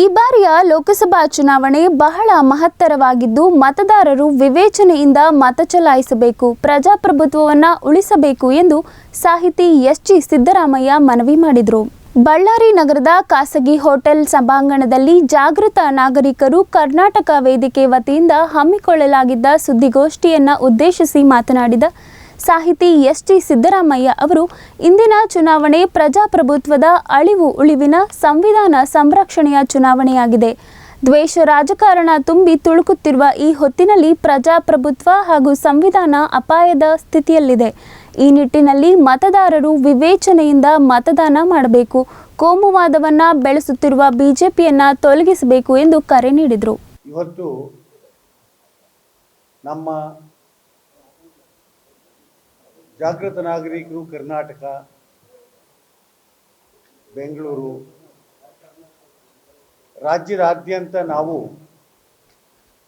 ಈ ಬಾರಿಯ ಲೋಕಸಭಾ ಚುನಾವಣೆ ಬಹಳ ಮಹತ್ತರವಾಗಿದ್ದು ಮತದಾರರು ವಿವೇಚನೆಯಿಂದ ಮತ ಚಲಾಯಿಸಬೇಕು, ಪ್ರಜಾಪ್ರಭುತ್ವವನ್ನು ಉಳಿಸಬೇಕು ಎಂದು ಸಾಹಿತಿ ಎಸ್ ಜಿ ಸಿದ್ದರಾಮಯ್ಯ ಮನವಿ ಮಾಡಿದರು. ಬಳ್ಳಾರಿ ನಗರದ ಖಾಸಗಿ ಹೋಟೆಲ್ ಸಭಾಂಗಣದಲ್ಲಿ ಜಾಗೃತ ನಾಗರಿಕರು ಕರ್ನಾಟಕ ವೇದಿಕೆ ವತಿಯಿಂದ ಹಮ್ಮಿಕೊಳ್ಳಲಾಗಿದ್ದ ಸುದ್ದಿಗೋಷ್ಠಿಯನ್ನು ಉದ್ದೇಶಿಸಿ ಮಾತನಾಡಿದ ಸಾಹಿತಿ ಎಸ್ ಟಿ ಸಿದ್ದರಾಮಯ್ಯ ಅವರು ಇಂದಿನ ಚುನಾವಣೆ ಪ್ರಜಾಪ್ರಭುತ್ವದ ಅಳಿವು ಉಳಿವಿನ ಸಂವಿಧಾನ ಸಂರಕ್ಷಣೆಯ ಚುನಾವಣೆಯಾಗಿದೆ. ದ್ವೇಷ ರಾಜಕಾರಣ ತುಂಬಿ ತುಳುಕುತ್ತಿರುವ ಈ ಹೊತ್ತಿನಲ್ಲಿ ಪ್ರಜಾಪ್ರಭುತ್ವ ಹಾಗೂ ಸಂವಿಧಾನ ಅಪಾಯದ ಸ್ಥಿತಿಯಲ್ಲಿದೆ. ಈ ನಿಟ್ಟಿನಲ್ಲಿ ಮತದಾರರು ವಿವೇಚನೆಯಿಂದ ಮತದಾನ ಮಾಡಬೇಕು. ಕೋಮುವಾದವನ್ನ ಬೆಳೆಸುತ್ತಿರುವ ಬಿಜೆಪಿಯನ್ನ ತೊಲಗಿಸಬೇಕು ಎಂದು ಕರೆ ನೀಡಿದರು. ಇವತ್ತು ನಮ್ಮ ಜಾಗೃತ ನಾಗರಿಕರು ಕರ್ನಾಟಕ, ಬೆಂಗಳೂರು, ರಾಜ್ಯದಾದ್ಯಂತ ನಾವು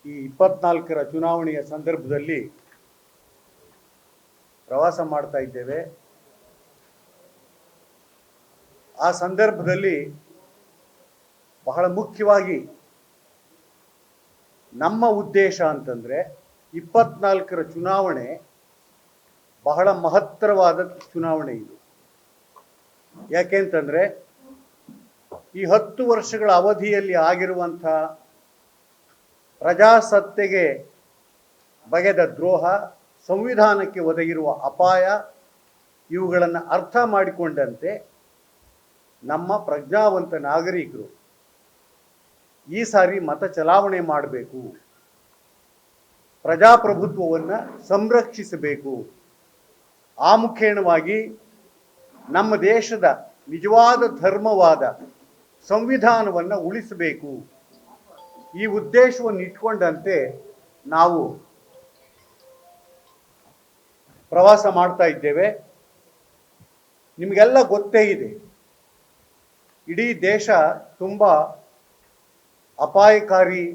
ಈ ಇಪ್ಪತ್ನಾಲ್ಕರ ಚುನಾವಣೆಯ ಸಂದರ್ಭದಲ್ಲಿ ಪ್ರವಾಸ ಮಾಡ್ತಾ ಇದ್ದೇವೆ. ಆ ಸಂದರ್ಭದಲ್ಲಿ ಬಹಳ ಮುಖ್ಯವಾಗಿ ನಮ್ಮ ಉದ್ದೇಶ ಅಂತಂದ್ರೆ ಇಪ್ಪತ್ನಾಲ್ಕರ ಚುನಾವಣೆ ಬಹಳ ಮಹತ್ತರವಾದ ಚುನಾವಣೆ ಇದು. ಯಾಕೆಂತಂದ್ರೆ ಈ ಹತ್ತು ವರ್ಷಗಳ ಅವಧಿಯಲ್ಲಿ ಆಗಿರುವಂಥ ಪ್ರಜಾಸತ್ತೆಗೆ ಬಗೆದ ದ್ರೋಹ, ಸಂವಿಧಾನಕ್ಕೆ ಒದಗಿರುವ ಅಪಾಯ, ಇವುಗಳನ್ನು ಅರ್ಥ ಮಾಡಿಕೊಂಡಂತೆ ನಮ್ಮ ಪ್ರಜ್ಞಾವಂತ ನಾಗರಿಕರು ಈ ಸಾರಿ ಮತ ಚಲಾವಣೆ ಮಾಡಬೇಕು. ಪ್ರಜಾಪ್ರಭುತ್ವವನ್ನು ಸಂರಕ್ಷಿಸಬೇಕು. ಆ ಮುಖೇಣವಾಗಿ ನಮ್ಮ ದೇಶದ ನಿಜವಾದ ಧರ್ಮವಾದ ಸಂವಿಧಾನವನ್ನು ಉಳಿಸಬೇಕು. ಈ ಉದ್ದೇಶವನ್ನು ಇಟ್ಕೊಂಡಂತೆ ನಾವು ಪ್ರವಾಸ ಮಾಡ್ತಾ ಇದ್ದೇವೆ. ನಿಮಗೆಲ್ಲ ಗೊತ್ತೇ ಇದೆ. ಇಡೀ ದೇಶ ತುಂಬ ಅಪಾಯಕಾರಿ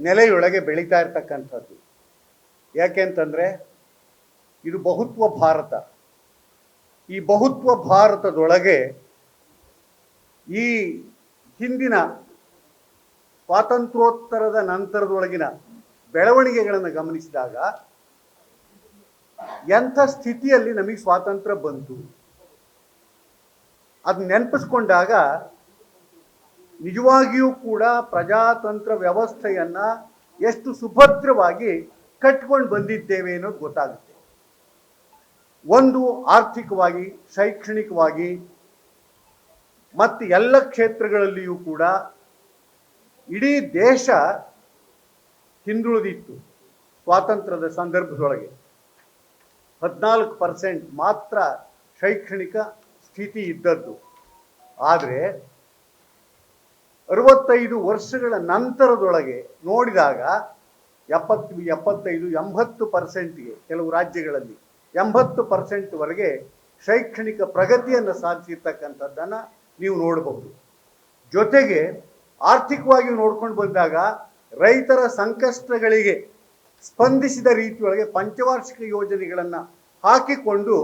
ನೆಲೆಯೊಳಗೆ ಬೆಳೀತಾ ಇರ್ತಕ್ಕಂಥದ್ದು. ಯಾಕೆಂತಂದ್ರೆ ಇದು ಬಹುತ್ವ ಭಾರತ. ಈ ಬಹುತ್ವ ಭಾರತದೊಳಗೆ ಈ ಹಿಂದಿನ ಸ್ವಾತಂತ್ರ್ಯೋತ್ತರದ ನಂತರದೊಳಗಿನ ಬೆಳವಣಿಗೆಗಳನ್ನು ಗಮನಿಸಿದಾಗ ಎಂಥ ಸ್ಥಿತಿಯಲ್ಲಿ ನಮಗೆ ಸ್ವಾತಂತ್ರ್ಯ ಬಂತು. ಅದು ನೆನಪಿಸ್ಕೊಂಡಾಗ ನಿಜವಾಗಿಯೂ ಕೂಡ ಪ್ರಜಾತಂತ್ರ ವ್ಯವಸ್ಥೆಯನ್ನ ಎಷ್ಟು ಸುಭದ್ರವಾಗಿ ಕಟ್ಕೊಂಡು ಬಂದಿದ್ದೇವೆ ಅನ್ನೋದು ಗೊತ್ತಾಗುತ್ತೆ. ಒಂದು ಆರ್ಥಿಕವಾಗಿ, ಶೈಕ್ಷಣಿಕವಾಗಿ, ಮತ್ತು ಎಲ್ಲ ಕ್ಷೇತ್ರಗಳಲ್ಲಿಯೂ ಕೂಡ ಇಡೀ ದೇಶ ಹಿಂದುಳಿದಿತ್ತು ಸ್ವಾತಂತ್ರ್ಯದ ಸಂದರ್ಭದೊಳಗೆ. ಹದಿನಾಲ್ಕು ಪರ್ಸೆಂಟ್ ಮಾತ್ರ ಶೈಕ್ಷಣಿಕ ಸ್ಥಿತಿ ಇದ್ದದ್ದು. ಆದರೆ ಅರವತ್ತೈದು ವರ್ಷಗಳ ನಂತರದೊಳಗೆ ನೋಡಿದಾಗ ಎಪ್ಪತ್ತು, ಎಪ್ಪತ್ತೈದು, ಎಂಬತ್ತು ಪರ್ಸೆಂಟ್ಗೆ ಕೆಲವು ರಾಜ್ಯಗಳಲ್ಲಿ ಎಂಬತ್ತು ಪರ್ಸೆಂಟ್ವರೆಗೆ ಶೈಕ್ಷಣಿಕ ಪ್ರಗತಿಯನ್ನು ಸಾಧಿಸಿರ್ತಕ್ಕಂಥದ್ದನ್ನು ನೀವು ನೋಡಬಹುದು ಜೊತೆಗೆ ಆರ್ಥಿಕವಾಗಿ ನೋಡ್ಕೊಂಡು ಬಂದಾಗ ರೈತರ ಸಂಕಷ್ಟಗಳಿಗೆ ಸ್ಪಂದಿಸಿದ ರೀತಿಯೊಳಗೆ ಪಂಚವಾರ್ಷಿಕ ಯೋಜನೆಗಳನ್ನು ಹಾಕಿಕೊಂಡು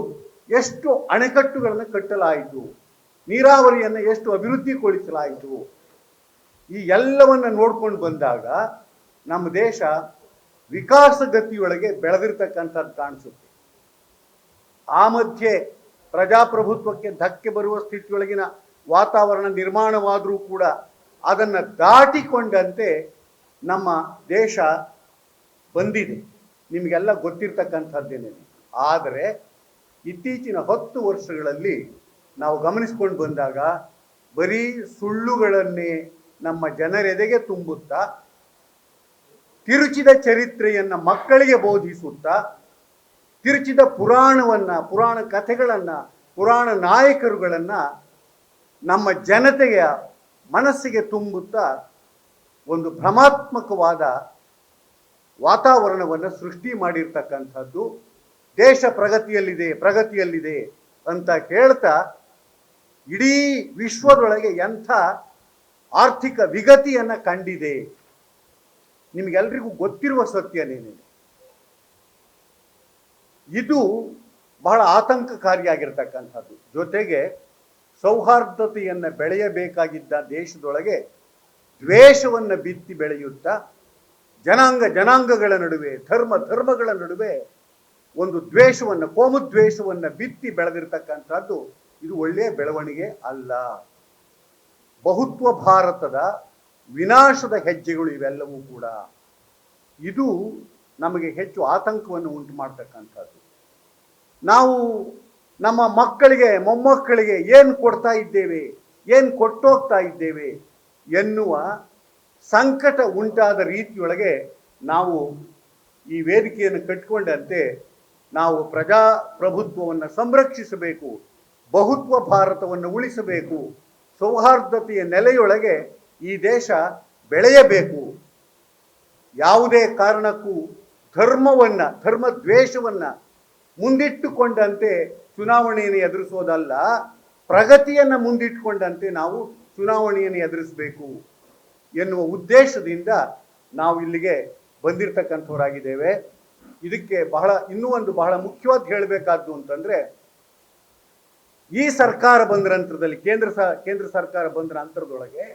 ಎಷ್ಟು ಅಣೆಕಟ್ಟುಗಳನ್ನು ಕಟ್ಟಲಾಯಿತು, ನೀರಾವರಿಯನ್ನು ಎಷ್ಟು ಅಭಿವೃದ್ಧಿಗೊಳಿಸಲಾಯಿತು, ಈ ಎಲ್ಲವನ್ನು ನೋಡ್ಕೊಂಡು ಬಂದಾಗ ನಮ್ಮ ದೇಶ ವಿಕಾಸಗತಿಯೊಳಗೆ ಬೆಳೆದಿರ್ತಕ್ಕಂಥದ್ದು ಕಾಣಿಸುತ್ತೆ. ಆ ಮಧ್ಯೆ ಪ್ರಜಾಪ್ರಭುತ್ವಕ್ಕೆ ಧಕ್ಕೆ ಬರುವ ಸ್ಥಿತಿಯೊಳಗಿನ ವಾತಾವರಣ ನಿರ್ಮಾಣವಾದರೂ ಕೂಡ ಅದನ್ನು ದಾಟಿಕೊಂಡಂತೆ ನಮ್ಮ ದೇಶ ಬಂದಿದೆ. ನಿಮಗೆಲ್ಲ ಗೊತ್ತಿರ್ತಕ್ಕಂಥದ್ದೇನೆ ಆದರೆ ಇತ್ತೀಚಿನ ಹತ್ತು ವರ್ಷಗಳಲ್ಲಿ ನಾವು ಗಮನಿಸ್ಕೊಂಡು ಬಂದಾಗ ಬರೀ ಸುಳ್ಳುಗಳನ್ನೇ ನಮ್ಮ ಜನರೆದೆಗೆ ತುಂಬುತ್ತಾ, ತಿರುಚಿದ ಚರಿತ್ರೆಯನ್ನು ಮಕ್ಕಳಿಗೆ ಬೋಧಿಸುತ್ತಾ ತಿರುಚಿದ ಪುರಾಣವನ್ನು, ಪುರಾಣ ಕಥೆಗಳನ್ನು, ಪುರಾಣ ನಾಯಕರುಗಳನ್ನು ನಮ್ಮ ಜನತೆಯ ಮನಸ್ಸಿಗೆ ತುಂಬುತ್ತಾ ಒಂದು ಭ್ರಮಾತ್ಮಕವಾದ ವಾತಾವರಣವನ್ನು ಸೃಷ್ಟಿ ಮಾಡಿರ್ತಕ್ಕಂಥದ್ದು. ದೇಶ ಪ್ರಗತಿಯಲ್ಲಿದೆ ಪ್ರಗತಿಯಲ್ಲಿದೆ ಅಂತ ಹೇಳ್ತಾ ಇಡೀ ವಿಶ್ವದೊಳಗೆ ಎಂಥ ಆರ್ಥಿಕ ವಿಗತಿಯನ್ನು ಕಂಡಿದೆ. ನಿಮಗೆಲ್ರಿಗೂ ಗೊತ್ತಿರುವ ಸತ್ಯನೇನೆ ಇದು ಬಹಳ ಆತಂಕಕಾರಿಯಾಗಿರ್ತಕ್ಕಂಥದ್ದು. ಜೊತೆಗೆ ಸೌಹಾರ್ದತೆಯನ್ನು ಬೆಳೆಯಬೇಕಾಗಿದ್ದ ದೇಶದೊಳಗೆ ದ್ವೇಷವನ್ನು ಬಿತ್ತಿ ಬೆಳೆಯುತ್ತಾ ಜನಾಂಗ, ಜನಾಂಗಗಳ ನಡುವೆ, ಧರ್ಮ, ಧರ್ಮಗಳ ನಡುವೆ ಒಂದು ದ್ವೇಷವನ್ನು, ಕೋಮುದ್ವೇಷವನ್ನು ಬಿತ್ತಿ ಬೆಳೆದಿರ್ತಕ್ಕಂಥದ್ದು ಇದು ಒಳ್ಳೆಯ ಬೆಳವಣಿಗೆ ಅಲ್ಲ. ಬಹುತ್ವ ಭಾರತದ ವಿನಾಶದ ಹೆಜ್ಜೆಗಳು ಇವೆಲ್ಲವೂ ಕೂಡ. ಇದು ನಮಗೆ ಹೆಚ್ಚು ಆತಂಕವನ್ನು ಉಂಟು ಮಾಡ್ತಕ್ಕಂಥದ್ದು ನಾವು ನಮ್ಮ ಮಕ್ಕಳಿಗೆ, ಮೊಮ್ಮಕ್ಕಳಿಗೆ ಏನು ಕೊಡ್ತಾ ಇದ್ದೇವೆ, ಏನು ಕೊಟ್ಟೋಗ್ತಾ ಇದ್ದೇವೆ ಎನ್ನುವ ಸಂಕಟ ಉಂಟಾದ ರೀತಿಯೊಳಗೆ ನಾವು ಈ ವೇದಿಕೆಯನ್ನು ಕಟ್ಟಿಕೊಂಡಂತೆ ನಾವು ಪ್ರಜಾಪ್ರಭುತ್ವವನ್ನು ಸಂರಕ್ಷಿಸಬೇಕು, ಬಹುತ್ವ ಭಾರತವನ್ನು ಉಳಿಸಬೇಕು, ಸೌಹಾರ್ದತೆಯ ನೆಲೆಯೊಳಗೆ ಈ ದೇಶ ಬೆಳೆಯಬೇಕು. ಯಾವುದೇ ಕಾರಣಕ್ಕೂ ಧರ್ಮವನ್ನು ಧರ್ಮ ದ್ವೇಷವನ್ನ ಮುಂದಿಟ್ಟುಕೊಂಡಂತೆ ಚುನಾವಣೆಯನ್ನು ಎದುರಿಸೋದಲ್ಲ, ಪ್ರಗತಿಯನ್ನ ಮುಂದಿಟ್ಟುಕೊಂಡಂತೆ ನಾವು ಚುನಾವಣೆಯನ್ನು ಎದುರಿಸಬೇಕು ಎನ್ನುವ ಉದ್ದೇಶದಿಂದ ನಾವು ಇಲ್ಲಿಗೆ ಬಂದಿರತಕ್ಕಂಥವರಾಗಿದ್ದೇವೆ. ಇದಕ್ಕೆ ಬಹಳ, ಇನ್ನೂ ಒಂದು ಬಹಳ ಮುಖ್ಯವಾದ ಹೇಳಬೇಕಾದ್ದು ಅಂತಂದ್ರೆ, ಈ ಸರ್ಕಾರ ಬಂದ ನಂತರದಲ್ಲಿ ಕೇಂದ್ರ ಸ, ಕೇಂದ್ರ ಸರ್ಕಾರ ಬಂದ ನಂತರದೊಳಗೆ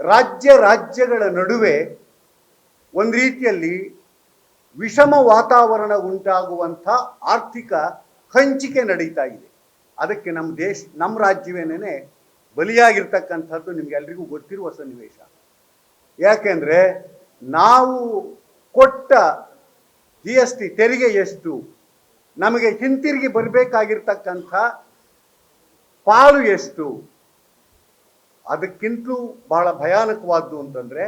ರಾಜ್ಯ ರಾಜ್ಯಗಳ ನಡುವೆ ಒಂದು ರೀತಿಯಲ್ಲಿ ವಿಷಮ ವಾತಾವರಣ ಉಂಟಾಗುವಂಥ ಆರ್ಥಿಕ ಹಂಚಿಕೆ ನಡೀತಾ ಇದೆ. ಅದಕ್ಕೆ ನಮ್ಮ ದೇಶ, ನಮ್ಮ ರಾಜ್ಯವೇನೇ ಬಲಿಯಾಗಿರ್ತಕ್ಕಂಥದ್ದು ನಿಮಗೆಲ್ರಿಗೂ ಗೊತ್ತಿರುವ ಸನ್ನಿವೇಶ. ಯಾಕೆಂದರೆ ನಾವು ಕೊಟ್ಟ ಜಿ ಎಸ್ ಟಿ ತೆರಿಗೆ ಎಷ್ಟು? ನಮಗೆ ಹಿಂತಿರುಗಿ ಬರಬೇಕಾಗಿರ್ತಕ್ಕಂಥ ಪಾಲು ಎಷ್ಟು? ಅದಕ್ಕಿಂತಲೂ ಬಹಳ ಭಯಾನಕವಾದ್ದು ಅಂತಂದ್ರೆ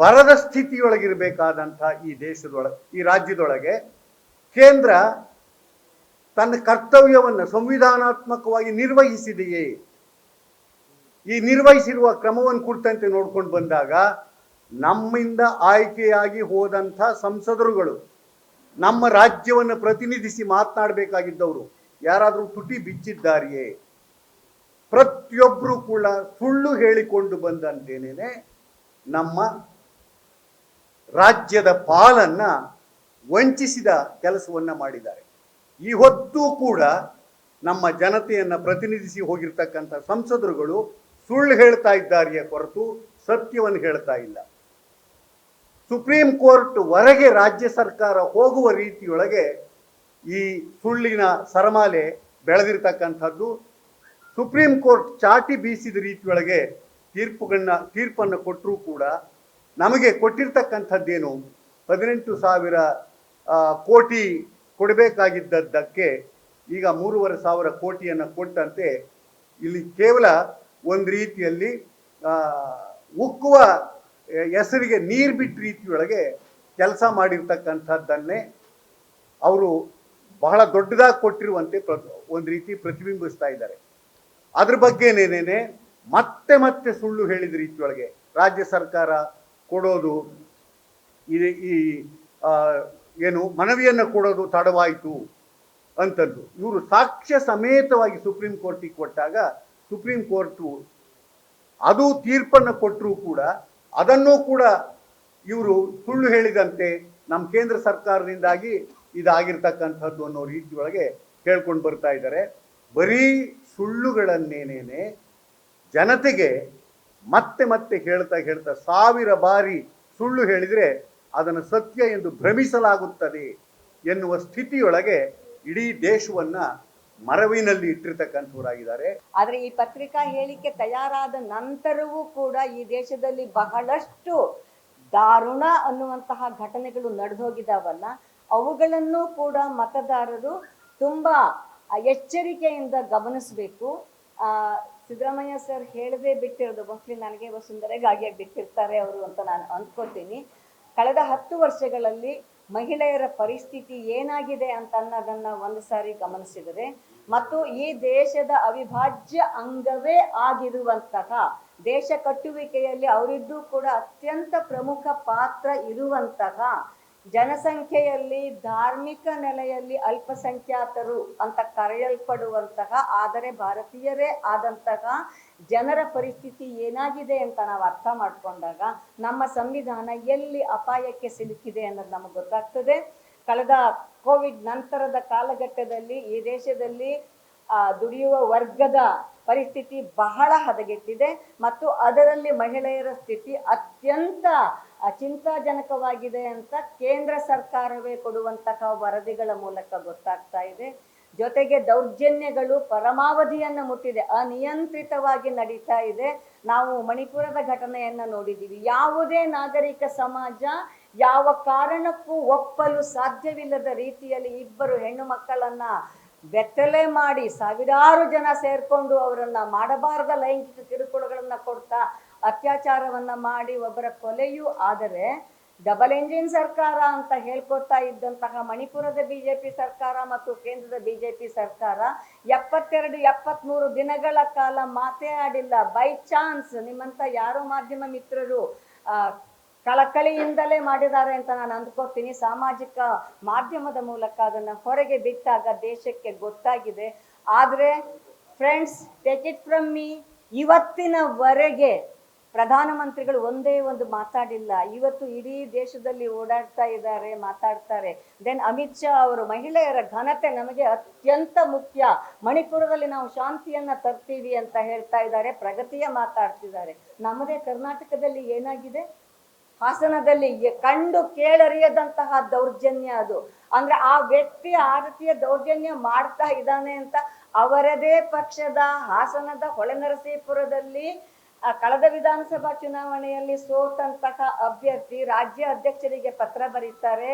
ಬರದ ಸ್ಥಿತಿಯೊಳಗಿರಬೇಕಾದಂಥ ಈ ದೇಶದೊಳಗೆ ಈ ರಾಜ್ಯದೊಳಗೆ ಕೇಂದ್ರ ತನ್ನ ಕರ್ತವ್ಯವನ್ನು ಸಂವಿಧಾನಾತ್ಮಕವಾಗಿ ನಿರ್ವಹಿಸಿದೆಯೇ? ಈ ನಿರ್ವಹಿಸಿರುವ ಕ್ರಮವನ್ನು ಕುರಿತಂತೆ ನೋಡ್ಕೊಂಡು ಬಂದಾಗ ನಮ್ಮಿಂದ ಆಯ್ಕೆಯಾಗಿ ಹೋದಂಥ ಸಂಸದರುಗಳು, ನಮ್ಮ ರಾಜ್ಯವನ್ನು ಪ್ರತಿನಿಧಿಸಿ ಮಾತನಾಡಬೇಕಾಗಿದ್ದವರು ಯಾರಾದರೂ ತುಟಿ ಬಿಚ್ಚಿದ್ದಾರೆಯೇ? ಪ್ರತಿಯೊಬ್ಬರು ಕೂಡ ಸುಳ್ಳು ಹೇಳಿಕೊಂಡು ಬಂದಂತೇನೆ ನಮ್ಮ ರಾಜ್ಯದ ಪಾಲನ್ನ ವಂಚಿಸಿದ ಕೆಲಸವನ್ನ ಮಾಡಿದ್ದಾರೆ. ಈ ಹೊತ್ತು ಕೂಡ ನಮ್ಮ ಜನತೆಯನ್ನ ಪ್ರತಿನಿಧಿಸಿ ಹೋಗಿರ್ತಕ್ಕಂಥ ಸಂಸದರುಗಳು ಸುಳ್ಳು ಹೇಳ್ತಾ ಇದ್ದಾರೆಯೇ ಹೊರತು ಸತ್ಯವನ್ನು ಹೇಳ್ತಾ ಇಲ್ಲ. ಸುಪ್ರೀಂ ಕೋರ್ಟ್ ವರೆಗೆ ರಾಜ್ಯ ಸರ್ಕಾರ ಹೋಗುವ ರೀತಿಯೊಳಗೆ ಈ ಸುಳ್ಳಿನ ಸರಮಾಲೆ ಬೆಳೆದಿರ್ತಕ್ಕಂಥದ್ದು. ಸುಪ್ರೀಂ ಕೋರ್ಟ್ ಚಾಟಿ ಬೀಸಿದ ರೀತಿಯೊಳಗೆ ತೀರ್ಪುಗಳನ್ನ ತೀರ್ಪನ್ನು ಕೊಟ್ಟರೂ ಕೂಡ ನಮಗೆ ಕೊಟ್ಟಿರ್ತಕ್ಕಂಥದ್ದೇನು? ಹದಿನೆಂಟು ಸಾವಿರ ಕೋಟಿ ಕೊಡಬೇಕಾಗಿದ್ದದ್ದಕ್ಕೆ ಈಗ ಮೂರುವರೆ ಸಾವಿರ ಕೋಟಿಯನ್ನು ಕೊಟ್ಟಂತೆ ಇಲ್ಲಿ ಕೇವಲ ಒಂದು ರೀತಿಯಲ್ಲಿ ಉಕ್ಕುವ ಹೆಸರಿಗೆ ನೀರು ಬಿಟ್ಟ ರೀತಿಯೊಳಗೆ ಕೆಲಸ ಮಾಡಿರ್ತಕ್ಕಂಥದ್ದನ್ನೇ ಅವರು ಬಹಳ ದೊಡ್ಡದಾಗಿ ಕೊಟ್ಟಿರುವಂತೆ ಪ್ರ, ಒಂದು ರೀತಿ ಪ್ರತಿಬಿಂಬಿಸ್ತಾ ಇದ್ದಾರೆ. ಅದ್ರ ಬಗ್ಗೆನೇನೇನೆ ಮತ್ತೆ ಮತ್ತೆ ಸುಳ್ಳು ಹೇಳಿದ ರೀತಿಯೊಳಗೆ ರಾಜ್ಯ ಸರ್ಕಾರ ಕೊಡೋದು ಇದು ಈ ಏನು ಮನವಿಯನ್ನು ಕೊಡೋದು ತಡವಾಯಿತು ಅಂತದ್ದು. ಇವರು ಸಾಕ್ಷ್ಯ ಸಮೇತವಾಗಿ ಸುಪ್ರೀಂ ಕೋರ್ಟಿಗೆ ಕೊಟ್ಟಾಗ ಸುಪ್ರೀಂ ಕೋರ್ಟು ಅದು ತೀರ್ಪನ್ನು ಕೊಟ್ಟರೂ ಕೂಡ ಅದನ್ನೂ ಕೂಡ ಇವರು ಸುಳ್ಳು ಹೇಳಿದಂತೆ ನಮ್ಮ ಕೇಂದ್ರ ಸರ್ಕಾರದಿಂದಾಗಿ ಇದಾಗಿರ್ತಕ್ಕಂಥದ್ದು ಅನ್ನೋ ರೀತಿಯೊಳಗೆ ಹೇಳ್ಕೊಂಡು ಬರ್ತಾ ಇದ್ದಾರೆ. ಬರೀ ಸುಳ್ಳುಗಳನ್ನೇನೇನೆ ಜನತೆಗೆ ಮತ್ತೆ ಮತ್ತೆ ಹೇಳ್ತಾ ಹೇಳ್ತಾ ಸಾವಿರ ಬಾರಿ ಸುಳ್ಳು ಹೇಳಿದರೆ ಅದನ್ನು ಸತ್ಯ ಎಂದು ಭ್ರಮಿಸಲಾಗುತ್ತದೆ ಎನ್ನುವ ಸ್ಥಿತಿಯೊಳಗೆ ಇಡೀ ದೇಶವನ್ನ ಮರವಿನಲ್ಲಿ ಇಟ್ಟಿರ್ತಕ್ಕಂಥವರಾಗಿದ್ದಾರೆ. ಆದರೆ ಈ ಪತ್ರಿಕಾ ಹೇಳಿಕೆ ತಯಾರಾದ ನಂತರವೂ ಕೂಡ ಈ ದೇಶದಲ್ಲಿ ಬಹಳಷ್ಟು ದಾರುಣ ಅನ್ನುವಂತಹ ಘಟನೆಗಳು ನಡೆದೋಗಿದಾವಲ್ಲ, ಅವುಗಳನ್ನು ಕೂಡ ಮತದಾರರು ತುಂಬಾ ಎಚ್ಚರಿಕೆಯಿಂದ ಗಮನಿಸಬೇಕು. ಸಿದ್ದರಾಮಯ್ಯ ಸರ್ ಹೇಳದೆ ಬಿಟ್ಟಿರೋದು ಮೋಸ್ಟ್ಲಿ ನನಗೆ ವಸುಂಧರೆಗಾಗಿ ಬಿಟ್ಟಿರ್ತಾರೆ ಅವರು ಅಂತ ನಾನು ಅಂದ್ಕೊಳ್ತೀನಿ ಕಳೆದ ಹತ್ತು ವರ್ಷಗಳಲ್ಲಿ ಮಹಿಳೆಯರ ಪರಿಸ್ಥಿತಿ ಏನಾಗಿದೆ ಅಂತ ಅನ್ನೋದನ್ನ ಒಂದು ಸಾರಿ ಗಮನಿಸಿದರೆ, ಮತ್ತು ಈ ದೇಶದ ಅವಿಭಾಜ್ಯ ಅಂಗವೇ ಆಗಿರುವಂತಹ ದೇಶ ಕಟ್ಟುವಿಕೆಯಲ್ಲಿ ಅವರಿದ್ದು ಕೂಡ ಅತ್ಯಂತ ಪ್ರಮುಖ ಪಾತ್ರ ಇರುವಂತಹ ಜನಸಂಖ್ಯೆಯಲ್ಲಿ, ಧಾರ್ಮಿಕ ನೆಲೆಯಲ್ಲಿ ಅಲ್ಪಸಂಖ್ಯಾತರು ಅಂತ ಕರೆಯಲ್ಪಡುವಂತಹ, ಆದರೆ ಭಾರತೀಯರೇ ಆದಂತಹ ಜನರ ಪರಿಸ್ಥಿತಿ ಏನಾಗಿದೆ ಅಂತ ನಾವು ಅರ್ಥ ಮಾಡಿಕೊಂಡಾಗ ನಮ್ಮ ಸಂವಿಧಾನ ಎಲ್ಲಿ ಅಪಾಯಕ್ಕೆ ಸಿಲುಕಿದೆ ಅನ್ನೋದು ನಮಗೆ ಗೊತ್ತಾಗ್ತದೆ. ಕಳೆದ ಕೋವಿಡ್ ನಂತರದ ಕಾಲಘಟ್ಟದಲ್ಲಿ ಈ ದೇಶದಲ್ಲಿ ದುಡಿಯುವ ವರ್ಗದ ಪರಿಸ್ಥಿತಿ ಬಹಳ ಹದಗೆಟ್ಟಿದೆ. ಮತ್ತು ಅದರಲ್ಲಿ ಮಹಿಳೆಯರ ಸ್ಥಿತಿ ಅತ್ಯಂತ ಚಿಂತಾಜನಕವಾಗಿದೆ ಅಂತ ಕೇಂದ್ರ ಸರ್ಕಾರವೇ ಕೊಡುವಂತಹ ವರದಿಗಳ ಮೂಲಕ ಗೊತ್ತಾಗ್ತಾ ಇದೆ. ಜೊತೆಗೆ ದೌರ್ಜನ್ಯಗಳು ಪರಮಾವಧಿಯನ್ನು ಮುಟ್ಟಿದೆ, ಅನಿಯಂತ್ರಿತವಾಗಿ ನಡೀತಾ ಇದೆ. ನಾವು ಮಣಿಪುರದ ಘಟನೆಯನ್ನ ನೋಡಿದ್ದೀವಿ ಯಾವುದೇ ನಾಗರಿಕ ಸಮಾಜ ಯಾವ ಕಾರಣಕ್ಕೂ ಒಪ್ಪಲು ಸಾಧ್ಯವಿಲ್ಲದ ರೀತಿಯಲ್ಲಿ ಇಬ್ಬರು ಹೆಣ್ಣು ಮಕ್ಕಳನ್ನ ಬೆತ್ತಲೆ ಮಾಡಿ ಸಾವಿರಾರು ಜನ ಸೇರ್ಕೊಂಡು ಅವರನ್ನ ಮಾಡಬಾರದ ಲೈಂಗಿಕ ಕಿರುಕುಳಗಳನ್ನ ಕೊಡ್ತಾ ಅತ್ಯಾಚಾರವನ್ನ ಮಾಡಿ ಒಬ್ಬರ ಕೊಲೆಯೂ ಆದರೆ ಡಬಲ್ ಎಂಜಿನ್ ಸರ್ಕಾರ ಅಂತ ಹೇಳ್ಕೊಡ್ತಾ ಇದ್ದಂತಹ ಮಣಿಪುರದ ಬಿಜೆಪಿ ಸರ್ಕಾರ ಮತ್ತು ಕೇಂದ್ರದ ಬಿಜೆಪಿ ಸರ್ಕಾರ ಎಪ್ಪತ್ತೆರಡು, ಎಪ್ಪತ್ಮೂರು ದಿನಗಳ ಕಾಲ ಮಾತೇ ಆಡಿಲ್ಲ. ಬೈ ಚಾನ್ಸ್ ನಿಮ್ಮಂತ ಯಾರೋ ಮಾಧ್ಯಮ ಮಿತ್ರರು ಕಳಕಳಿಯಿಂದಲೇ ಮಾಡಿದ್ದಾರೆ ಅಂತ ನಾನು ಅಂದ್ಕೋತೀನಿ. ಸಾಮಾಜಿಕ ಮಾಧ್ಯಮದ ಮೂಲಕ ಅದನ್ನು ಹೊರಗೆ ಬಿಟ್ಟಾಗ ದೇಶಕ್ಕೆ ಗೊತ್ತಾಗಿದೆ. ಆದರೆ friends take it from me ಇವತ್ತಿನವರೆಗೆ ಪ್ರಧಾನಮಂತ್ರಿಗಳು ಒಂದೇ ಒಂದು ಮಾತಾಡಿಲ್ಲ. ಇವತ್ತು ಇಡೀ ದೇಶದಲ್ಲಿ ಓಡಾಡ್ತಾ ಇದ್ದಾರೆ, ಮಾತಾಡ್ತಾರೆ. ದೆನ್ ಅಮಿತ್ ಶಾ ಅವರು ಮಹಿಳೆಯರ ಘನತೆ ನಮಗೆ ಅತ್ಯಂತ ಮುಖ್ಯ. ಮಣಿಪುರದಲ್ಲಿ ನಾವು ಶಾಂತಿಯನ್ನ ತರ್ತೀವಿ ಅಂತ ಹೇಳ್ತಾ ಇದ್ದಾರೆ, ಪ್ರಗತಿಯ ಮಾತಾಡ್ತಿದ್ದಾರೆ. ನಮ್ಮದೇ ಕರ್ನಾಟಕದಲ್ಲಿ ಏನಾಗಿದೆ? ಹಾಸನದಲ್ಲಿ ಕಂಡು ಕೇಳರಿಯದಂತಹ ದೌರ್ಜನ್ಯ ಅದು. ಅಂದ್ರೆ ಆ ವ್ಯಕ್ತಿ ಆ ರೀತಿಯ ದೌರ್ಜನ್ಯ ಮಾಡ್ತಾ ಇದ್ದಾನೆ ಅಂತ ಅವರದೇ ಪಕ್ಷದ ಹಾಸನದ ಹೊಳೆನರಸೀಪುರದಲ್ಲಿ ಆ, ಕಳೆದ ವಿಧಾನಸಭಾ ಚುನಾವಣೆಯಲ್ಲಿ ಸೋತಂತಹ ಅಭ್ಯರ್ಥಿ ರಾಜ್ಯ ಅಧ್ಯಕ್ಷರಿಗೆ ಪತ್ರ ಬರೀತಾರೆ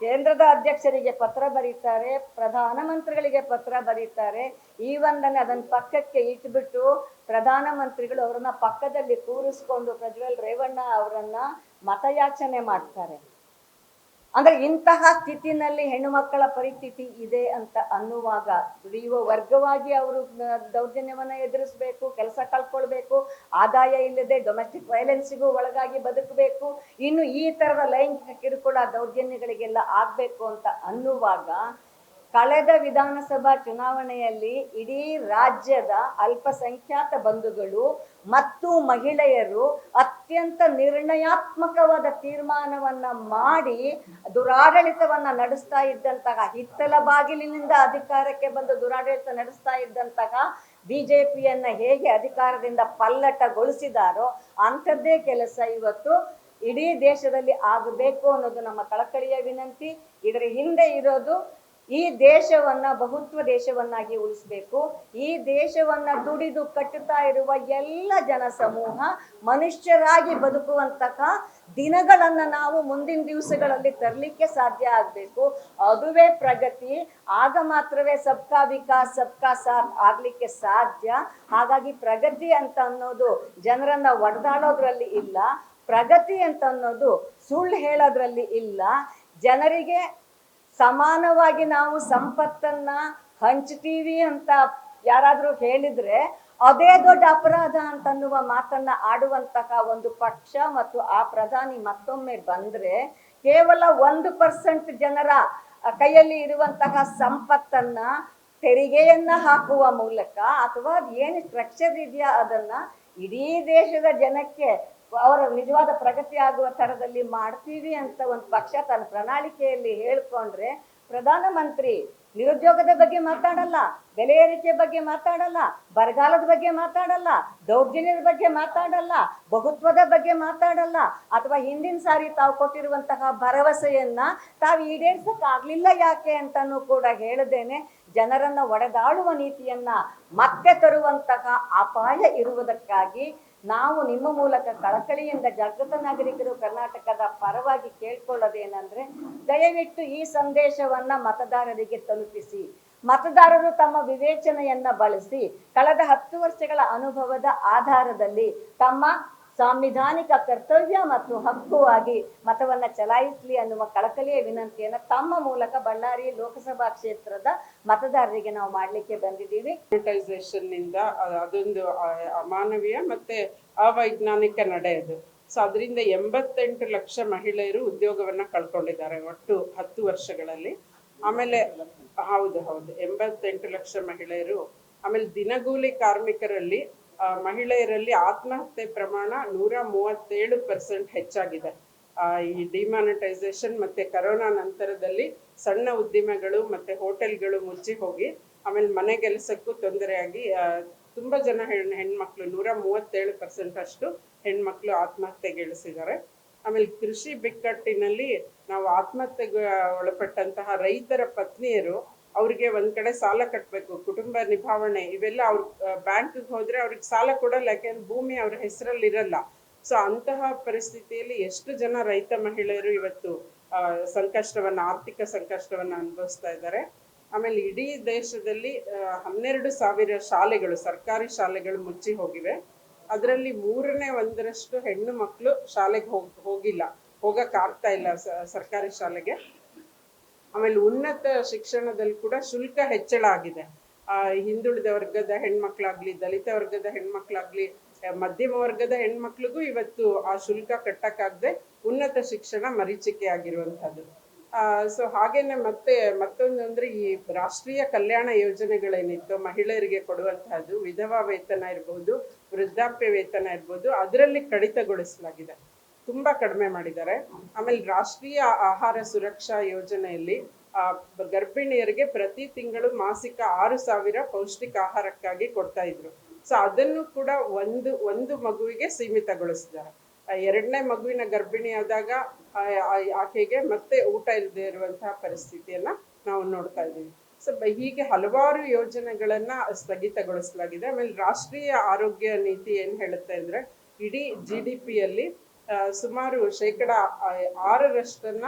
ಕೇಂದ್ರದ ಅಧ್ಯಕ್ಷರಿಗೆ ಪತ್ರ ಬರೀತಾರೆ ಪ್ರಧಾನಮಂತ್ರಿಗಳಿಗೆ ಪತ್ರ ಬರೀತಾರೆ. ಈ ಒಂದನ್ನು ಅದನ್ನ ಪಕ್ಕಕ್ಕೆ ಇಟ್ಬಿಟ್ಟು ಪ್ರಧಾನಮಂತ್ರಿಗಳು ಅವರನ್ನ ಪಕ್ಕದಲ್ಲಿ ಕೂರಿಸ್ಕೊಂಡು ಪ್ರಜ್ವಲ್ ರೇವಣ್ಣ ಅವರನ್ನ ಮತಯಾಚನೆ ಮಾಡ್ತಾರೆ. ಅಂದ್ರೆ ಇಂತಹ ಸ್ಥಿತಿನಲ್ಲಿ ಹೆಣ್ಣು ಮಕ್ಕಳ ಪರಿಸ್ಥಿತಿ ಇದೆ ಅಂತ ಅನ್ನುವಾಗ ದುಡಿಯುವ ವರ್ಗವಾಗಿ ಅವರು ದೌರ್ಜನ್ಯವನ್ನ ಎದುರಿಸಬೇಕು, ಕೆಲಸ ಕಳ್ಕೊಳ್ಬೇಕು, ಆದಾಯ ಇಲ್ಲದೆ ಡೊಮೆಸ್ಟಿಕ್ ವೈಲೆನ್ಸ್ಗೂ ಒಳಗಾಗಿ ಬದುಕಬೇಕು, ಇನ್ನು ಈ ತರದ ಲೈಂಗಿಕ ಕಿರುಕುಳ ದೌರ್ಜನ್ಯಗಳಿಗೆಲ್ಲ ಆಗ್ಬೇಕು ಅಂತ ಅನ್ನುವಾಗ ಕಳೆದ ವಿಧಾನಸಭಾ ಚುನಾವಣೆಯಲ್ಲಿ ಇಡೀ ರಾಜ್ಯದ ಅಲ್ಪಸಂಖ್ಯಾತ ಬಂಧುಗಳು ಮತ್ತು ಮಹಿಳೆಯರು ಅತ್ಯಂತ ನಿರ್ಣಯಾತ್ಮಕವಾದ ತೀರ್ಮಾನವನ್ನ ಮಾಡಿ ದುರಾಡಳಿತವನ್ನ ನಡೆಸ್ತಾ ಇದ್ದಂತಹ, ಹಿತ್ತಲ ಬಾಗಿಲಿನಿಂದ ಅಧಿಕಾರಕ್ಕೆ ಬಂದು ದುರಾಡಳಿತ ನಡೆಸ್ತಾ ಇದ್ದಂತಹ ಬಿಜೆಪಿಯನ್ನ ಹೇಗೆ ಅಧಿಕಾರದಿಂದ ಪಲ್ಲಟಗೊಳಿಸಿದಾರೋ ಅಂಥದ್ದೇ ಕೆಲಸ ಇವತ್ತು ಇಡೀ ದೇಶದಲ್ಲಿ ಆಗಬೇಕು ಅನ್ನೋದು ನಮ್ಮ ಕಳಕಳಿಯ ವಿನಂತಿ. ಇದರ ಹಿಂದೆ ಇರೋದು ಈ ದೇಶವನ್ನ ಬಹುತ್ವ ದೇಶವನ್ನಾಗಿ ಉಳಿಸ್ಬೇಕು. ಈ ದೇಶವನ್ನ ದುಡಿದು ಕಟ್ಟುತ್ತಾ ಇರುವ ಎಲ್ಲ ಜನ ಸಮೂಹ ಮನುಷ್ಯರಾಗಿ ಬದುಕುವಂತಹ ದಿನಗಳನ್ನ ನಾವು ಮುಂದಿನ ದಿವಸಗಳಲ್ಲಿ ತರಲಿಕ್ಕೆ ಸಾಧ್ಯ ಆಗಬೇಕು. ಅದುವೇ ಪ್ರಗತಿ. ಆಗ ಮಾತ್ರವೇ ಸಬ್ಕಾ ವಿಕಾಸ್, ಸಬ್ಕಾ ಸಾಥ್ ಆಗ್ಲಿಕ್ಕೆ ಸಾಧ್ಯ. ಹಾಗಾಗಿ ಪ್ರಗತಿ ಅಂತ ಅನ್ನೋದು ಜನರನ್ನ ಒಡೆದಾಡೋದ್ರಲ್ಲಿ ಇಲ್ಲ. ಪ್ರಗತಿ ಅಂತ ಅನ್ನೋದು ಸುಳ್ಳು ಹೇಳೋದ್ರಲ್ಲಿ ಇಲ್ಲ. ಜನರಿಗೆ ಸಮಾನವಾಗಿ ನಾವು ಸಂಪತ್ತನ್ನ ಹಂಚ್ತೀವಿ ಅಂತ ಯಾರಾದ್ರೂ ಹೇಳಿದ್ರೆ ಅದೇ ದೊಡ್ಡ ಅಪರಾಧ ಅಂತನ್ನುವ ಮಾತನ್ನ ಆಡುವಂತಹ ಒಂದು ಪಕ್ಷ ಮತ್ತು ಆ ಪ್ರಧಾನಿ ಮತ್ತೊಮ್ಮೆ ಬಂದ್ರೆ ಕೇವಲ ಒಂದು ಪರ್ಸೆಂಟ್ ಜನರ ಕೈಯಲ್ಲಿ ಇರುವಂತಹ ಸಂಪತ್ತನ್ನ ತೆರಿಗೆಯನ್ನ ಹಾಕುವ ಮೂಲಕ ಅಥವಾ ಏನು ಸ್ಟ್ರಕ್ಚರ್ ಇದೆಯಾ ಅದನ್ನ ಇಡೀ ದೇಶದ ಜನಕ್ಕೆ ಅವರ ನಿಜವಾದ ಪ್ರಗತಿ ಆಗುವ ತರದಲ್ಲಿ ಮಾಡ್ತೀವಿ ಅಂತ ಒಂದು ಪಕ್ಷ ತನ್ನ ಪ್ರಣಾಳಿಕೆಯಲ್ಲಿ ಹೇಳ್ಕೊಂಡ್ರೆ ಪ್ರಧಾನಮಂತ್ರಿ ನಿರುದ್ಯೋಗದ ಬಗ್ಗೆ ಮಾತಾಡಲ್ಲ, ಬೆಲೆ ಏರಿಕೆ ಬಗ್ಗೆ ಮಾತಾಡಲ್ಲ, ಬರಗಾಲದ ಬಗ್ಗೆ ಮಾತಾಡಲ್ಲ, ದೌರ್ಜನ್ಯದ ಬಗ್ಗೆ ಮಾತಾಡಲ್ಲ, ಬಹುತ್ವದ ಬಗ್ಗೆ ಮಾತಾಡಲ್ಲ ಅಥವಾ ಹಿಂದಿನ ಸಾರಿ ತಾವು ಕೊಟ್ಟಿರುವಂತಹ ಭರವಸೆಯನ್ನ ತಾವು ಈಡೇರ್ಸಕ್ ಆಗ್ಲಿಲ್ಲ ಯಾಕೆ ಅಂತಾನು ಕೂಡ ಹೇಳದೇನೆ, ಜನರನ್ನ ಒಡೆದಾಳುವ ನೀತಿಯನ್ನ ಮತ್ತೆ ತರುವಂತಹ ಅಪಾಯ ಇರುವುದಕ್ಕಾಗಿ ನಾವು ನಿಮ್ಮ ಮೂಲಕ ಕಳಕಳಿಯಿಂದ ಜಾಗೃತ ನಾಗರಿಕರು ಕರ್ನಾಟಕದ ಪರವಾಗಿ ಕೇಳ್ಕೊಳ್ಳೋದೇನೆಂದ್ರೆ, ದಯವಿಟ್ಟು ಈ ಸಂದೇಶವನ್ನ ಮತದಾರರಿಗೆ ತಲುಪಿಸಿ. ಮತದಾರರು ತಮ್ಮ ವಿವೇಚನೆಯನ್ನ ಬಳಸಿ, ಕಳೆದ ಹತ್ತು ವರ್ಷಗಳ ಅನುಭವದ ಆಧಾರದಲ್ಲಿ ತಮ್ಮ ಸಾಂವಿಧಾನಿಕ ಕರ್ತವ್ಯ ಮತ್ತು ಹಕ್ಕುವಾಗಿ ಮತವನ್ನ ಚಲಾಯಿಸಲಿ ಅನ್ನುವ ಕಳಕಳಿಯ ವಿನಂತಿಯನ್ನ ತಮ್ಮ ಮೂಲಕ ಬಳ್ಳಾರಿ ಲೋಕಸಭಾ ಕ್ಷೇತ್ರದ ಮತದಾರರಿಗೆ ನಾವು ಮಾಡ್ಲಿಕ್ಕೆ ಬಂದಿದ್ದೀವಿ. ಡಿಜಿಟೈಸೇಷನ್ನಿಂದ ಅದೊಂದು ಅಮಾನವೀಯ ಮತ್ತೆ ಅವೈಜ್ಞಾನಿಕ ನಡೆ ಅದು. ಸೊ ಅದರಿಂದ ಎಂಬತ್ತೆಂಟು ಲಕ್ಷ ಮಹಿಳೆಯರು ಉದ್ಯೋಗವನ್ನ ಕಳ್ಕೊಂಡಿದ್ದಾರೆ ಒಟ್ಟು ಹತ್ತು ವರ್ಷಗಳಲ್ಲಿ. ಆಮೇಲೆ, ಹೌದು ಹೌದು, ಎಂಬತ್ತೆಂಟು ಲಕ್ಷ ಮಹಿಳೆಯರು, ಆಮೇಲೆ ದಿನಗೂಲಿ ಕಾರ್ಮಿಕರಲ್ಲಿ ಮಹಿಳೆಯರಲ್ಲಿ ಆತ್ಮಹತ್ಯೆ ಪ್ರಮಾಣ ನೂರ ಮೂವತ್ತೇಳು ಪರ್ಸೆಂಟ್ ಹೆಚ್ಚಾಗಿದೆ. ಈ ಡಿಮಾನಿಟೈಸೇಷನ್ ಮತ್ತೆ ಕರೋನಾ ನಂತರದಲ್ಲಿ ಸಣ್ಣ ಉದ್ದಿಮೆಗಳು ಮತ್ತೆ ಹೋಟೆಲ್ಗಳು ಮುಚ್ಚಿ ಹೋಗಿ, ಆಮೇಲೆ ಮನೆ ಕೆಲಸಕ್ಕೂ ತೊಂದರೆಯಾಗಿ ತುಂಬ ಜನ ಹೆಣ್, ಹೆಣ್ಮಕ್ಳು, ನೂರ ಮೂವತ್ತೇಳು ಪರ್ಸೆಂಟ್ ಅಷ್ಟು ಹೆಣ್ಮಕ್ಳು ಆತ್ಮಹತ್ಯೆಗೆ ಇಳಿಸಿದ್ದಾರೆ ಆಮೇಲೆ ಕೃಷಿ ಬಿಕ್ಕಟ್ಟಿನಲ್ಲಿ ನಾವು ಆತ್ಮಹತ್ಯೆಗೆ ಒಳಪಟ್ಟಂತಹ ರೈತರ ಪತ್ನಿಯರು ಅವ್ರಿಗೆ ಒಂದ್ ಕಡೆ ಸಾಲ ಕಟ್ಟಬೇಕು ಕುಟುಂಬ ನಿಭಾವಣೆ, ಇವೆಲ್ಲ ಅವ್ರ ಬ್ಯಾಂಕ್ಗೆ ಹೋದ್ರೆ ಅವ್ರಿಗೆ ಸಾಲ ಕೊಡಲ್ಲ ಯಾಕೆಂದ್ರೆ ಭೂಮಿ ಅವ್ರ ಹೆಸರಲ್ಲಿ ಇರಲ್ಲ ಸೊ ಅಂತಹ ಪರಿಸ್ಥಿತಿಯಲ್ಲಿ ಎಷ್ಟು ಜನ ರೈತ ಮಹಿಳೆಯರು ಇವತ್ತು ಸಂಕಷ್ಟವನ್ನ, ಆರ್ಥಿಕ ಸಂಕಷ್ಟವನ್ನ ಅನುಭವಿಸ್ತಾ ಇದ್ದಾರೆ. ಆಮೇಲೆ ಇಡೀ ದೇಶದಲ್ಲಿ ಹನ್ನೆರಡು ಸಾವಿರ ಶಾಲೆಗಳು, ಸರ್ಕಾರಿ ಶಾಲೆಗಳು ಮುಚ್ಚಿ ಹೋಗಿವೆ. ಅದರಲ್ಲಿ ಮೂರನೇ ಒಂದರಷ್ಟು ಹೆಣ್ಣು ಮಕ್ಕಳು ಶಾಲೆಗೆ ಹೋಗ್, ಹೋಗಿಲ್ಲ. ಹೋಗಕ್ ಆಗ್ತಾ ಇಲ್ಲ ಸರ್ಕಾರಿ ಶಾಲೆಗೆ. ಆಮೇಲೆ ಉನ್ನತ ಶಿಕ್ಷಣದಲ್ಲಿ ಕೂಡ ಶುಲ್ಕ ಹೆಚ್ಚಳ ಆಗಿದೆ. ಹಿಂದುಳಿದ ವರ್ಗದ ಹೆಣ್ಮಕ್ಳಾಗ್ಲಿ, ದಲಿತ ವರ್ಗದ ಹೆಣ್ಮಕ್ಳಾಗ್ಲಿ ಮಧ್ಯಮ ವರ್ಗದ ಹೆಣ್ಮಕ್ಳಿಗೂ ಇವತ್ತು ಆ ಶುಲ್ಕ ಕಟ್ಟಕ್ಕಾಗದೆ ಉನ್ನತ ಶಿಕ್ಷಣ ಮರೀಚಿಕೆ ಆಗಿರುವಂಥದ್ದು ಸೊ ಹಾಗೇನೆ ಮತ್ತೆ, ಮತ್ತೊಂದು ಅಂದ್ರೆ ಈ ರಾಷ್ಟ್ರೀಯ ಕಲ್ಯಾಣ ಯೋಜನೆಗಳೇನಿತ್ತು ಮಹಿಳೆಯರಿಗೆ ಕೊಡುವಂತಹದ್ದು ವಿಧವಾ ವೇತನ ಇರ್ಬೋದು, ವೃದ್ಧಾಪ್ಯ ವೇತನ ಇರ್ಬೋದು, ಅದರಲ್ಲಿ ಕಡಿತಗೊಳಿಸಲಾಗಿದೆ. ತುಂಬಾ ಕಡಿಮೆ ಮಾಡಿದ್ದಾರೆ. ಆಮೇಲೆ ರಾಷ್ಟ್ರೀಯ ಆಹಾರ ಸುರಕ್ಷಾ ಯೋಜನೆಯಲ್ಲಿ ಗರ್ಭಿಣಿಯರಿಗೆ ಪ್ರತಿ ತಿಂಗಳು ಮಾಸಿಕ ಆರು ಸಾವಿರ ಪೌಷ್ಟಿಕ ಆಹಾರಕ್ಕಾಗಿ ಕೊಡ್ತಾ ಇದ್ರು. ಸೊ, ಅದನ್ನು ಕೂಡ ಒಂದು ಒಂದು ಮಗುವಿಗೆ ಸೀಮಿತಗೊಳಿಸಿದ್ದಾರೆ. ಎರಡನೇ ಮಗುವಿನ ಗರ್ಭಿಣಿ ಆ- ಆಕೆಗೆ ಮತ್ತೆ ಊಟ ಇಲ್ಲದೆ ಇರುವಂತಹ ಪರಿಸ್ಥಿತಿಯನ್ನ ನಾವು ನೋಡ್ತಾ ಇದ್ದೀವಿ. ಸೊ ಹೀಗೆ ಹಲವಾರು ಯೋಜನೆಗಳನ್ನ ಸ್ಥಗಿತಗೊಳಿಸಲಾಗಿದೆ. ಆಮೇಲೆ ರಾಷ್ಟ್ರೀಯ ಆರೋಗ್ಯ ನೀತಿ ಏನ್ ಹೇಳುತ್ತೆ ಅಂದ್ರೆ, ಇಡೀ ಜಿ ಡಿ ಪಿಯಲ್ಲಿ ಸುಮಾರು ಶೇಕಡ ಆರರಷ್ಟನ್ನ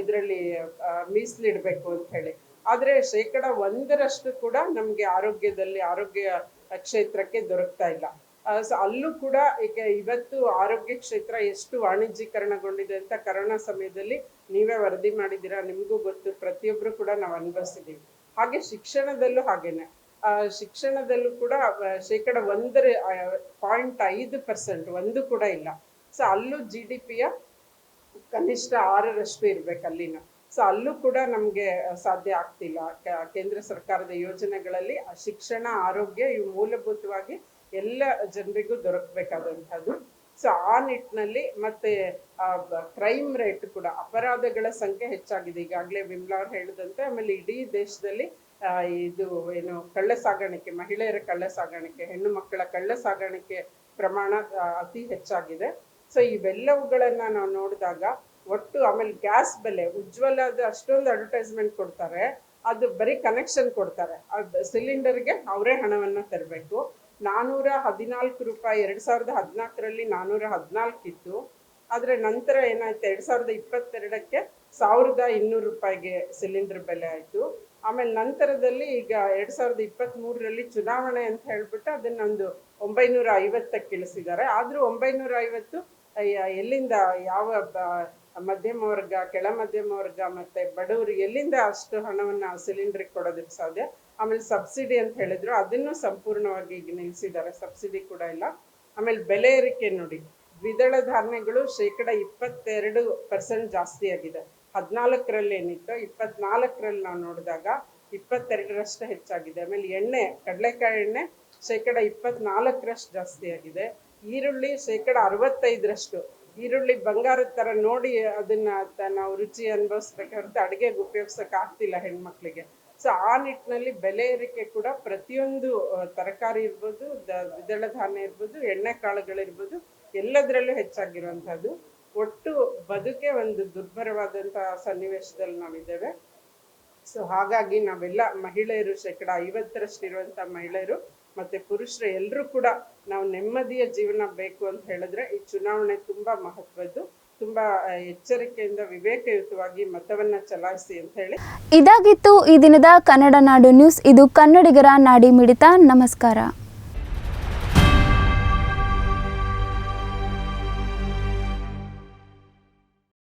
ಇದರಲ್ಲಿ ಮೀಸಲಿಡ್ಬೇಕು ಅಂತ ಹೇಳಿ. ಆದರೆ ಶೇಕಡ ಒಂದರಷ್ಟು ಕೂಡ ನಮ್ಗೆ ಆರೋಗ್ಯದಲ್ಲಿ, ಆರೋಗ್ಯ ಕ್ಷೇತ್ರಕ್ಕೆ ದೊರಕ್ತಾ ಇಲ್ಲ. ಸೊ, ಅಲ್ಲೂ ಕೂಡ ಈಗ ಇವತ್ತು ಆರೋಗ್ಯ ಕ್ಷೇತ್ರ ಎಷ್ಟು ವಾಣಿಜ್ಯೀಕರಣಗೊಂಡಿದೆ ಅಂತ ಕರೋನಾ ಸಮಯದಲ್ಲಿ ನೀವೇ ವರದಿ ಮಾಡಿದ್ದೀರಾ? ನಿಮಗೂ ಗೊತ್ತು. ಪ್ರತಿಯೊಬ್ರು ಕೂಡ ನಾವು ಅನುಭವಿಸಿದ್ದೀವಿ. ಹಾಗೆ ಶಿಕ್ಷಣದಲ್ಲೂ ಹಾಗೇನೆ. ಶಿಕ್ಷಣದಲ್ಲೂ ಕೂಡ ಶೇಕಡ ಒಂದರ ಪಾಯಿಂಟ್ ಐದು ಪರ್ಸೆಂಟ್, ಒಂದು ಕೂಡ ಇಲ್ಲ. ಸೊ ಅಲ್ಲೂ ಜಿ ಡಿ ಪಿಯ ಕನಿಷ್ಠ ಆರರಷ್ಟು ಇರ್ಬೇಕು ಅಲ್ಲಿನ. ಸೊ ಅಲ್ಲೂ ಕೂಡ ನಮಗೆ ಸಾಧ್ಯ ಆಗ್ತಿಲ್ಲ. ಕೇಂದ್ರ ಸರ್ಕಾರದ ಯೋಜನೆಗಳಲ್ಲಿ ಶಿಕ್ಷಣ, ಆರೋಗ್ಯ ಇವು ಮೂಲಭೂತವಾಗಿ ಎಲ್ಲ ಜನರಿಗೂ ದೊರಕಬೇಕಾದಂಥದ್ದು. ಸೊ ಆ ನಿಟ್ಟಿನಲ್ಲಿ ಮತ್ತೆ ಕ್ರೈಮ್ ರೇಟ್ ಕೂಡ, ಅಪರಾಧಗಳ ಸಂಖ್ಯೆ ಹೆಚ್ಚಾಗಿದೆ. ಈಗಾಗಲೇ ವಿಮ್ಲಾ ಅವ್ರು ಹೇಳಿದಂತೆ, ಆಮೇಲೆ ಇಡೀ ದೇಶದಲ್ಲಿ ಇದು ಏನು, ಕಳ್ಳ ಸಾಗಾಣಿಕೆ, ಮಹಿಳೆಯರ ಕಳ್ಳ ಸಾಗಾಣಿಕೆ, ಹೆಣ್ಣು ಮಕ್ಕಳ ಕಳ್ಳ ಸಾಗಾಣಿಕೆ ಪ್ರಮಾಣ ಅತಿ ಹೆಚ್ಚಾಗಿದೆ. ಸೊ ಇವೆಲ್ಲವುಗಳನ್ನು ನಾವು ನೋಡಿದಾಗ ಒಟ್ಟು ಆಮೇಲೆ ಗ್ಯಾಸ್ ಬೆಲೆ, ಉಜ್ವಲದ ಅಷ್ಟೊಂದು ಅಡ್ವರ್ಟೈಸ್ಮೆಂಟ್ ಕೊಡ್ತಾರೆ. ಅದು ಬರೀ ಕನೆಕ್ಷನ್ ಕೊಡ್ತಾರೆ. ಅದು ಸಿಲಿಂಡರ್ಗೆ ಅವರೇ ಹಣವನ್ನು ತರಬೇಕು. ನಾನೂರ ಹದಿನಾಲ್ಕು ರೂಪಾಯಿ, ಎರಡು ಸಾವಿರದ ಹದಿನಾಲ್ಕರಲ್ಲಿ ನಾನೂರ ಹದಿನಾಲ್ಕು ಇತ್ತು. ಆದ್ರೆ ನಂತರ ಏನಾಯ್ತು, ಎರಡು ಸಾವಿರದ ಇಪ್ಪತ್ತೆರಡಕ್ಕೆ ಸಾವಿರದ ಇನ್ನೂರು ರೂಪಾಯಿಗೆ ಸಿಲಿಂಡರ್ ಬೆಲೆ ಆಯ್ತು. ಆಮೇಲೆ ನಂತರದಲ್ಲಿ ಈಗ ಎರಡ್ ಸಾವಿರದ ಇಪ್ಪತ್ತ್ಮೂರರಲ್ಲಿ ಚುನಾವಣೆ ಅಂತ ಹೇಳ್ಬಿಟ್ಟು ಅದನ್ನೊಂದು ಒಂಬೈನೂರ ಐವತ್ತಕ್ಕೆ ಇಳಿಸಿದ್ದಾರೆ ಆದರೂ ಒಂಬೈನೂರ ಐವತ್ತು ಎಲ್ಲಿಂದ ಯಾವ ಮಧ್ಯಮ ವರ್ಗ, ಕೆಳ ಮಧ್ಯಮ ವರ್ಗ ಮತ್ತೆ ಬಡವರು ಎಲ್ಲಿಂದ ಅಷ್ಟು ಹಣವನ್ನ ಸಿಲಿಂಡರ್ಗೆ ಕೊಡೋದಕ್ಕೆ ಸಾಧ್ಯ? ಆಮೇಲೆ ಸಬ್ಸಿಡಿ ಅಂತ ಹೇಳಿದ್ರು, ಅದನ್ನು ಸಂಪೂರ್ಣವಾಗಿ ಈಗ ನಿಲ್ಲಿಸಿದ್ದಾರೆ ಸಬ್ಸಿಡಿ ಕೂಡ ಇಲ್ಲ. ಆಮೇಲೆ ಬೆಲೆ ಏರಿಕೆ ನೋಡಿ, ದ್ವಿದಳ ಧಾನ್ಯಗಳು ಶೇಕಡ ಇಪ್ಪತ್ತೆರಡು ಪರ್ಸೆಂಟ್ ಜಾಸ್ತಿ ಆಗಿದೆ. ಹದಿನಾಲ್ಕರಲ್ಲಿ ಏನಿತ್ತು, ಇಪ್ಪತ್ನಾಲ್ಕರಲ್ಲಿ ನಾವು ನೋಡಿದಾಗ ಇಪ್ಪತ್ತೆರಡರಷ್ಟು ಹೆಚ್ಚಾಗಿದೆ. ಆಮೇಲೆ ಎಣ್ಣೆ, ಕಡಲೆಕಾಯಿ ಎಣ್ಣೆ ಶೇಕಡ ಇಪ್ಪತ್ನಾಲ್ಕರಷ್ಟು ಜಾಸ್ತಿ ಆಗಿದೆ. ಈರುಳ್ಳಿ ಶೇಕಡ ಅರವತ್ತೈದರಷ್ಟು. ಈರುಳ್ಳಿ ಬಂಗಾರದ ತರ ನೋಡಿ ಅದನ್ನ ನಾವು ರುಚಿ ಅನುಭವಿಸ್ಬೇಕೆ ಅಡುಗೆಗೆ ಉಪಯೋಗಿಸೋಕೆ ಆಗ್ತಿಲ್ಲ ಹೆಣ್ಮಕ್ಳಿಗೆ. ಸೊ ಆ ನಿಟ್ಟಿನಲ್ಲಿ ಬೆಲೆ ಏರಿಕೆ ಕೂಡ ಪ್ರತಿಯೊಂದು ತರಕಾರಿ ಇರ್ಬೋದು ದ್ವಿದಳ ಧಾನ್ಯ ಇರ್ಬೋದು, ಎಣ್ಣೆ ಕಾಳುಗಳಿರ್ಬೋದು, ಎಲ್ಲದರಲ್ಲೂ ಹೆಚ್ಚಾಗಿರುವಂಥದ್ದು. ಒಟ್ಟು ಬದುಕೆ ಒಂದು ದುರ್ಭರವಾದಂತಹ ಸನ್ನಿವೇಶದಲ್ಲಿ ನಾವಿದ್ದೇವೆ. ಸೊ ಹಾಗಾಗಿ ನಾವೆಲ್ಲ ಮಹಿಳೆಯರು ಶೇಕಡ ಐವತ್ತರಷ್ಟಿರುವಂಥ ಮಹಿಳೆಯರು ಮತ್ತೆ ಪುರುಷರ ಎಲ್ಲರೂ ಕೂಡ ನಾವು ನೆಮ್ಮದಿಯ ಜೀವನ ಬೇಕು ಅಂತ ಹೇಳಿದ್ರೆ ಈ ಚುನಾವಣೆ ತುಂಬಾ ಮಹತ್ವದ್ದು. ತುಂಬಾ ಎಚ್ಚರಿಕೆಯಿಂದ ವಿವೇಕಯುತವಾಗಿ ಮತವನ್ನ ಚಲಾಯಿಸಿ ಅಂತ ಹೇಳಿ. ಇದಾಗಿತ್ತು ಈ ದಿನದ ಕನ್ನಡ ನಾಡು ನ್ಯೂಸ್. ಇದು ಕನ್ನಡಿಗರ ನಾಡಿ ಮಿಡಿತ. ನಮಸ್ಕಾರ.